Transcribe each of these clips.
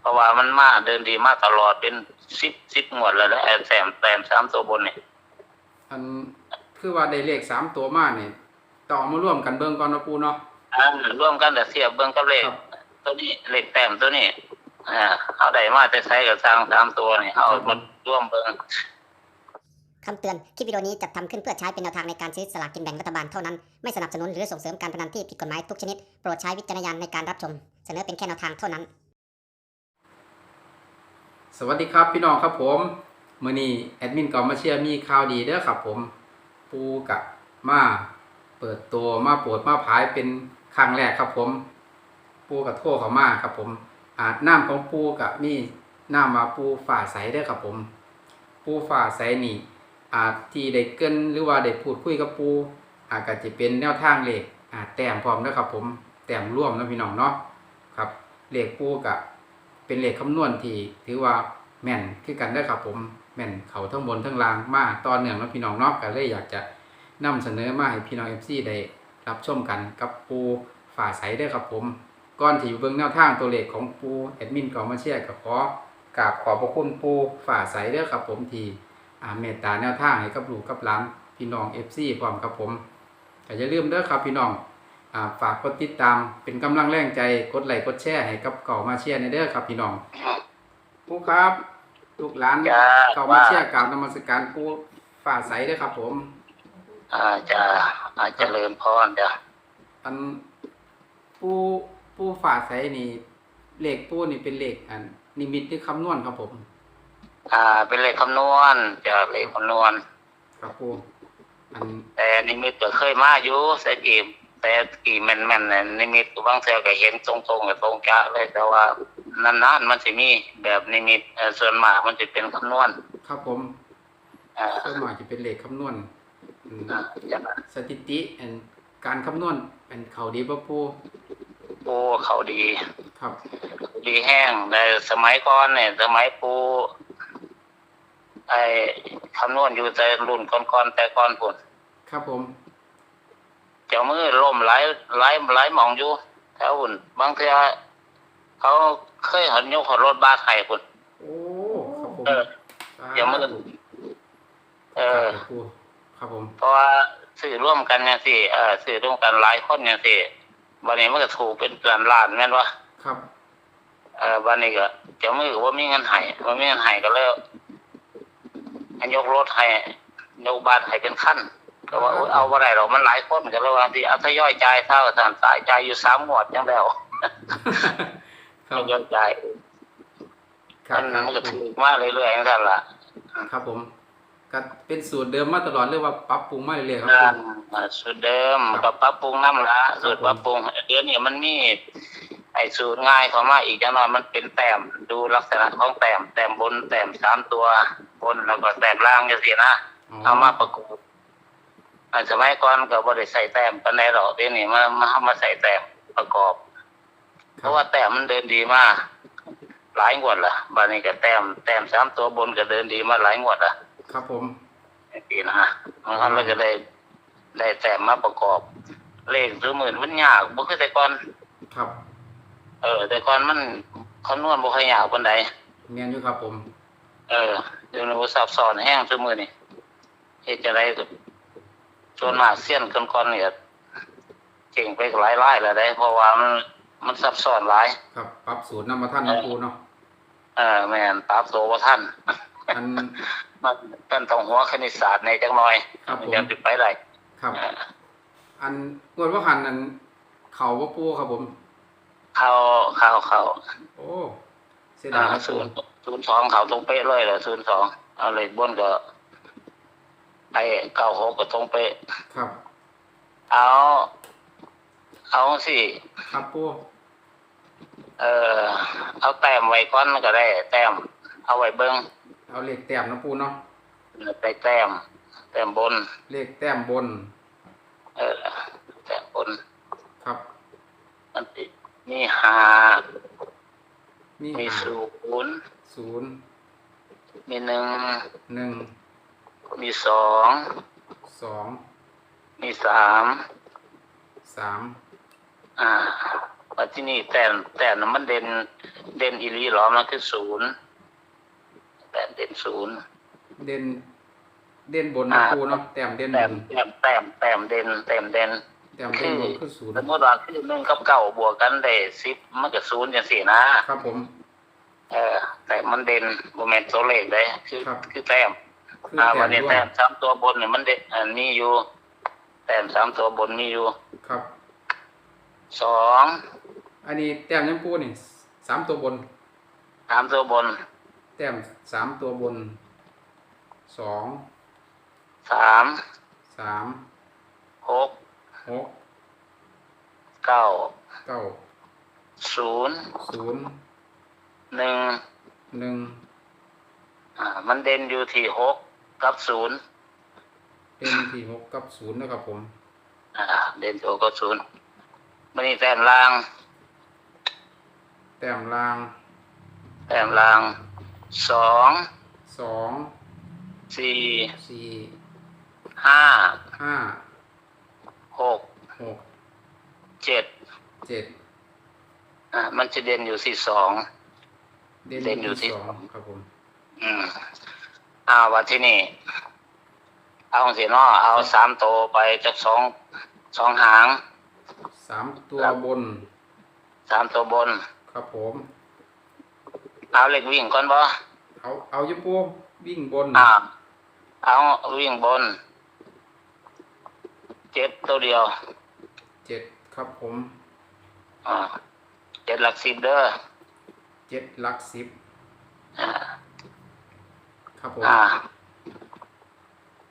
เพราะว่ามันมาเดินดีมาตลอดเป็นสิบสิบงวดแล้วแหละไอ้แซมแซมสามตัวบนเนี่ยอันคือว่าได้เลขสามตัวมาเนี่ยต่อมาร่วมกันเบิ่งก่อนเนาะปูเนาะอ่าร่วมกันแต่เสียบเบิ้งกับเลขครับตัวนี้เลขแต้มตัวนี้อ่าเอาได้มาแต่ใช้กับสร้างสามตัวนี่เอามาร่วมเบิ้งคำเตือน คลิปวิดีโอนี้จัดทำขึ้นเพื่อใช้เป็นแนวทางในการซื้อสลากกินแบ่งรัฐบาลเท่านั้น ไม่สนับสนุนหรือส่งเสริมการพนันที่ผิดกฎหมายทุกชนิด โปรดใช้วิจารณญาณในการรับชม เสนอเป็นแค่แนวทางเท่านั้น สวัสดีครับพี่น้องครับผมมือนี้แอดมินกอมาเชียร์มีข่าวดีเด้อครับผมปูกับมาเปิดตัวมาโปรดมาผายเป็นครั้งแรกครับผม ปูกับโทรเขามาครับผมอาน้ำของปูกับมีน้ำมาปูฝ่าใสเด้อครับผม ปูฝ่าใสนี่อาที่ได้เกินหรือว่าได้พูดคุยกับปูอาจจะเป็นแนวทางเลขอาแต้มพร้อมนะครับผมแต้มร่วมนะพี่น้องเนาะครับเลขปูกับ เป็นเลขคำนวณที่ถือว่าแม่นคือกันได้ครับผมแม่นเขาทั้งบนทั้งล่างมาต่อเนื่องนะพี่น้องนาะก็เลยอยากจะนำเสนอมาให้พี่น้องเอฟซีได้รับชมกันกับปูฝ่าใสเด้ครับผมก่อนที่อยู่เบื้องแนวทางตัวเลขของปูแอดมินกองมาเชียร์กับขอกราบขอบพระคุณปูฝ่าใสเด้อครับผมทีเมตตาแนวทางให้กับลูกกับหลานพี่น้อง FC พร้อมกับผมก็อย่าลืมเด้อครับพี่น้อง ฝากกดติดตามเป็นกำลังแรงใจกดไลค์กดแชร์ให้กับเก่ามาเชียร์ในเด้อครับพี่น้องผู้ครับลูกหลานจ้าเก่ามาว่าเชียร์กราบนมัสการผู้ฝ่าใสเด้อครับ ผม อาจะอาจจะเริ่มพรจ้ะอันผู้ผู้ฝ่าใสนี่เลขผู้นี่เป็นเลขอัน นิมิตหรือคำนวณครับผม อ่า เป็นเลขคำนวณจะเลขคำนวณ ครับผู้อันแต่นิมิตก็เคยมาอยู่แต่กี่ แต่กี่แม่นแม่นๆเนี่ยนิมิตก็บางเทื่อก็เห็นตรงๆกับตรงจ้าเลย แต่ว่านานๆมันสิมีแบบนิมิตเอ่อส่วนมากมันจะเป็นคำนวณ ครับผมอ่าส่วนมากจะเป็นเลขคำนวณอืมอ่าจะสถิติอันการคำนวณเป็นเขาดีป่ะปูปูเขาดี ครับ ดีแห้งแต่สมัยก่อนเนี่ย สมัยปูไอ้คำนวณอยู่แต่รุ่นก่อนๆแต่ก่อนพุ่นครับผม เจ้ามือล่มหลายหลายหลายหมองอยู่แถวหุ่นบางเทีเขาเคยเห็นยกรถบาสไห้พุ่นโอ้ครับผมเออเจ้ามือเออครับปูครับผมเพราะว่าสื่อร่วมกันเนี่ยสิเออสื่อร่วมกันหลายคนเนี่ยสิวันนี้มันก็ถูกเป็นล้านล้านๆแม่นวะครับเออวันนี้ก็เจ้ามือก็ว่ามีเงินให้ว่ามีเงินให้ก็เลยอันยกรถให้ยกบ้านให้เป็นขั้น ก็ว่าโอ๊ยเอาอะไรหรอกมันหลายคนก็เลยว่าที่เอาทยอยจ่ายเท่าสามสายจ่ายอยู่สามหมวดจังแล้วครับทยอยจ่ายครับมันมันก็ถูกมากเรื่อยๆนั่นแหละครับผมก็เป็นสูตรเดิมมาตลอดเรียกว่าปรับปรุงมาเรื่อยๆครับนั่นปูอ่าสูตรเดิมครับก็ปรับปรุงน้ำละครับสูตรปรับปรุงเดี๋ยวนี้มันมีไอ้สูตรง่ายเข้ามาอีกจังหน่อยมันเป็นแต้มดูลักษณะของแต้มแต้มบนแต้มสามตัวบนแล้วก็แต้มล่างจังซี่นะเอามาประกอบ อันสมัยก่อนก็บ่ได้ใส่แต้มปานใดหรอกเดี๋ยวนี้มามาเอามาใส่แต้มประกอบ เพราะว่าแต้มมันเดินดีมากหลายงวดละบัดนี้ก็แต้มแต้มสามตัวบนก็เดินดีมาหลายงวดละครับผมปีนะฮะมันก็เลยได้ได้แต้มมาประกอบ เลขซื้อหมื่นมันยากบ่คือแต่ก่อนครับ เออ แต่ก่อนมันคำนวณบ่ค่อยยากปานใดเนียนอยู่ครับผม เออเดี๋ยวนี้ซับซ้อนแห้งซื้อมือนี่เฮ็ดจะได้ก็ ส่วนมากเสี้ยนก่อนๆเนี่ยเก่งไปหลายรายแล้วได้ เพราะว่ามันมันซับซ้อนหลาย ครับปรับสูตรนำมาท่านนะปูเนาะเออแม่นปรับตัวบ่ทันอันมันเป็นต้องหัวคณิตศาสตร์ในจักหน่อยครับผมยังสิไปได้ครับเอออันงวดว่าหันอันเขาว่าปูครับผม เข้าเข้าเข้าโอ้เสียอ่าดายครับศูปูนย์ศูนย์สองเขาตรงเป๊ะเลยเหรอศูนย์สองเอาเลขบนก็ ไอ้เก้าหกก็ตรงเป๊ะครับ เอา เอาสิครับปูเออ เอาแต้มไว้ก้อนก็ได้ แต้ม เอาไว้เบิ้งเอาเลขแต้มนะปูเนาะไปแต้ม แต้มบน เลขแต้มบน เออ แต้มบน ครับ มันติมีห้ามีมีห้าศูนย์ศูนย์มีหนึ่งหนึ่ง มีสองสองมีสามสามอ่าปว่าที่นี่แต่แต่น่ะมันเด่นเด่นอีหลีหรอมันคือศูนย์แต่เด่นศูนย์เด่นเด่นบนนะปูเนาะแต้มเด่นบแต้มนแต้มแต้มแต้มเด่นแต้มเด่นแต้มเด่นบนคือศูนย์สมมติว่าคือหนึ่งกับเก้าบวกกันได้สิบมันก็ศูนย์จังสี่นะครับผมเออแต่มันเด่นโมเมนต์ตัวเลขได้คือครับคือแต้ม คืออ่าแต้วันมนี้ร่วแต้มมสามตัวบนเนี่ยมันเด่นอันนี้อยู่แต้มสามตัวบนมีอยู่ครับ สองอันนี้แต้มยังปูนี่สามตัวบน สามตัวบนแต้มสามตัวบนสองสามสามหกหกเก้าเก้าศูนย์ศูนย์หนึ่งหนึ่งอ่ามันเด่นอยู่ที่หก กับศูนย์เป็นที่หกกับศูนย์นะครับผม อ่า เด่นตัวกับศูนย์มันนี่แต้มล่าง แต้มล่างแต้มล่างสองสองสี่สี่ห้าห้าหกหกเจ็ดเจ็ดอ่ามันจะเด่นอยู่ที่สองเด่นเด่นอยู่ที่สองครับผม อืม อ้าววันที่นี่ เอาสิเนาะเอาสามโตวไปจากสองสองหาง สามตัวบน สามตัวบน ครับผม เอาเหล็กวิ่งก่อนบ่เอาเอาอยุปูวิ่งบนอ่าเอาวิ่งบน เจ็ดตัวเดียวเจ็ดครับผมอ่าเจ็ดหลักสิบเด้อเจ็ดหลักสิบอ่า ครับผมอ่า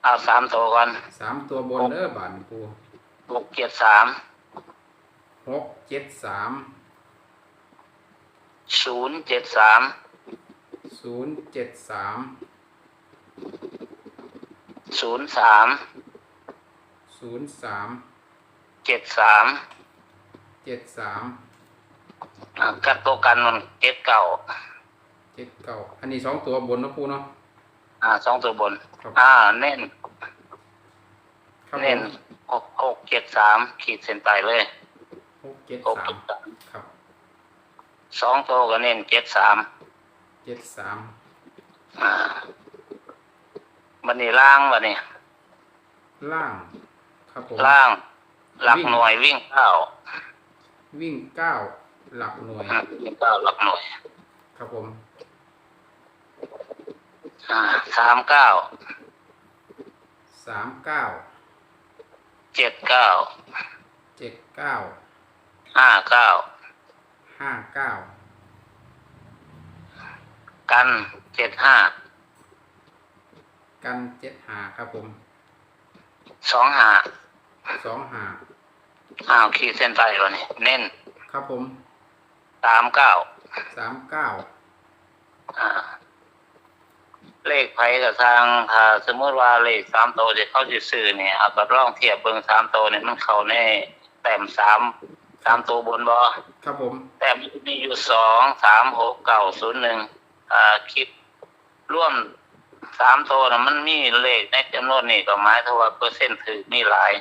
เอาสามตัวก่อนสามตัวบนเด้อบานปูหกเจ็ดสามหกเจ็ดสามศูนย์เจ็ดสามศูนย์เจ็ดสามศูนย์สามศูนย์สามเจ็ดสามเจ็ดสามอ่ากัดตัวกันมันเจ็ดเก่าเจ็ดเก้าอันนี้สองตัวบนเนาะปูเนาะ อ่าสองตัวบน ครับอ่า เน้น ครับผเน้นมหกหกเจ็ดสามขีดเส้นใต้เลยหกเจ็ดหกสามเจ็ดสามครับสองตัวก็เน้นเจ็ดสามเจ็ดสามอ่าบันนี้ล่างบันนี้ล่าง ครับผม ล่าง หลักวิ่ง หน่วยวิ่งเก้าวิ่งเก้าหลักหน่วย อ่าวิ่งเก้าหลักหน่วย ครับผม อ่าสามเก้าสามเก้าเจ็ดเก้าเจ็ดเก้าห้าเก้าห้าเก้ากันเจ็ดห้ากันเจ็ดหาครับผมสองห้าสองหาอ้าวขีดเส้นใต้วันนี้เน้นครับผมสามเก้าสามเก้าอ่า เลขไผกับทางถ้าสมมติว่าเลขสามโตวที่เขาจะซื้อเนี่ยเอากับร่องเทียบเบิ่งสามโตวเนี่ยมันเข้าในแต้มสามสามตัวบนบ่ครับผม แต้มมีอยู่สองสามหกเก้าศูนย์หนึ่งอ่าคิดร่วมสามตัวนะมันมีเลขในจำนวนนี้ก็หมายถึงว่าเปอร์เซ็นต์ถือมีหลาย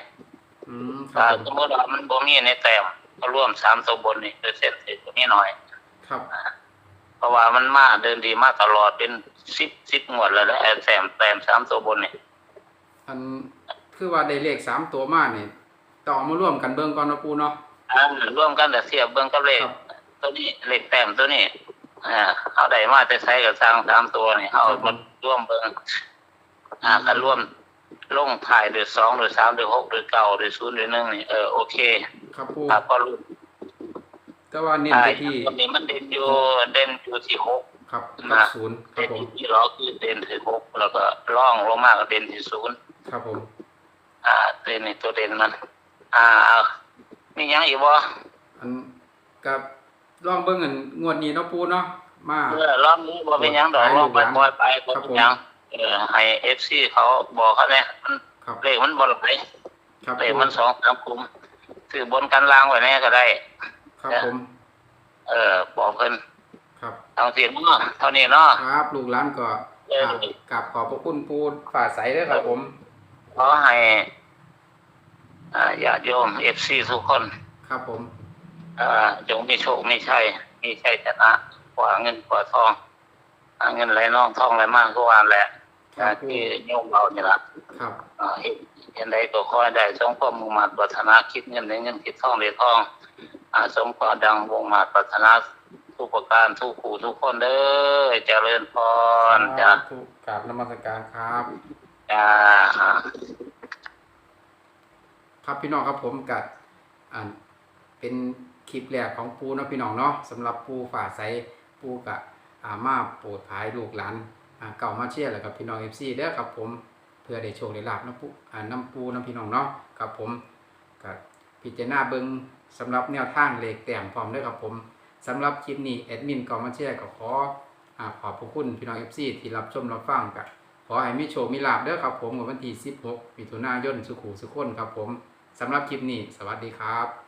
อืมคถ้ารับผสมมมติว่ามันบ่มีในแต้มก็ร่วมสามตัวบนนี่เปอร์เซ็นต์ถือก็มีหน่อย ครับ เพราะว่ามันมาเดินดีมาตลอดเป็นสิบสิบงวดแล้วแหละไอ้แต้มแต้มสามตัวบนนี่อันคือว่าได้เลขสามตัวมาเนี่ยต่อมาร่วมกันเบิ่งก่อนเนาะปูเนาะอ่าร่วมกันแต่เทียบเบิ่งกับเลขครับตัวนี้เลขแต้มตัวนี้อ่าเอาได้มาแต่ใช้กับสร้างสามตัวนี่เอามาร่วมเบิ่งอ่ากันร่วมลงถ่ายหรือสองหรือสามหรือหกหรือเก้าหรือศูนย์หรือหนึ่งนี่เออโอเค ครับปูถ้าพอรู้ แต่ว่าเน้นอ่าไปที่ตัวนี้มันเด่นอยู่เด่นอยู่ที่หกครับกับศูนย์ครัเด่บนผมที่เราคือเด่นที่หกแล้วก็ล่องลงมาก็เด่นที่ศูนย์ครับผม อ่าเด่นนี่ตัวเด่นมัน อ่าเอามีหยังอีกบ่อันกับลองเบิ่งอันงวดนี้เนาะปูเนาะมาเออรอบนี้บ่เป็นหยังดอกลองไปปล่อยไปบ่เป็นหยังเออให้เอฟซีเขาบอกเขาเนี่ยมันครับเลขมันบ่หลายครับเลขปูมันสองสามกลุ่มซื้อบนกันล่างไว้แน่ก็ได้ ครับผม เออบอกเพิ่นครับ เอาเสียงเนาะเท่านี้เนาะครับ ลูกหลานก็เออกราบขอบพระคุณปูฝ่าใสเด้อครับผม ขอให้อ่าญาติโยมเอฟซีทุกคน ครับผมออ่าจงมีโชคมีชัยมีชัยชนะกว่าเงินกว่าทองอ่าเงินไหลน้องทองไหลมากก็วานแหละ ครัอ่าบปูที่โยมเรานี่ละครับอ่าเห็นเห็นใดก็ขอให้ได้สมความมุ่งมั่นปรารถนาคิดเงินในเงินคิดทองในทองอาสมความดังวงมาตรปรารถนาทุกประการทุกขู่ทุกคนเด้อเจริญพรจ้าทุกกราบนมัสการครับจ้าครับพี่น้องครับผมกับอ่าเป็นคลิปแรกของปูเนาะพี่น้องเนาะสำหรับปูฝ่าใสปูกับอามาโปรดภายลูกหลานอ่า เก่ามาเชียร์แล้วกับพี่น้องเอฟซีเด้อครับผมเพื่อได้โชคได้ลาบน้ำปูน้ำปูน้ำพี่น้องเนาะครับผมกับพิจารณาเบิงสำหรับแนวทางเลขแต้มพร้อมเด้อครับผมสำหรับคลิปนี้แอดมินเก่ามาเชียร์ก็ขอขอบพระคุณพี่น้องเอฟซีที่รับชมรับฟังกับขอให้มีโชคมีลาบเด้อครับผมวันที่ 16มิถุนายนสุขุสุขคนครับผมสำหรับคลิปนี้ สวัสดีครับ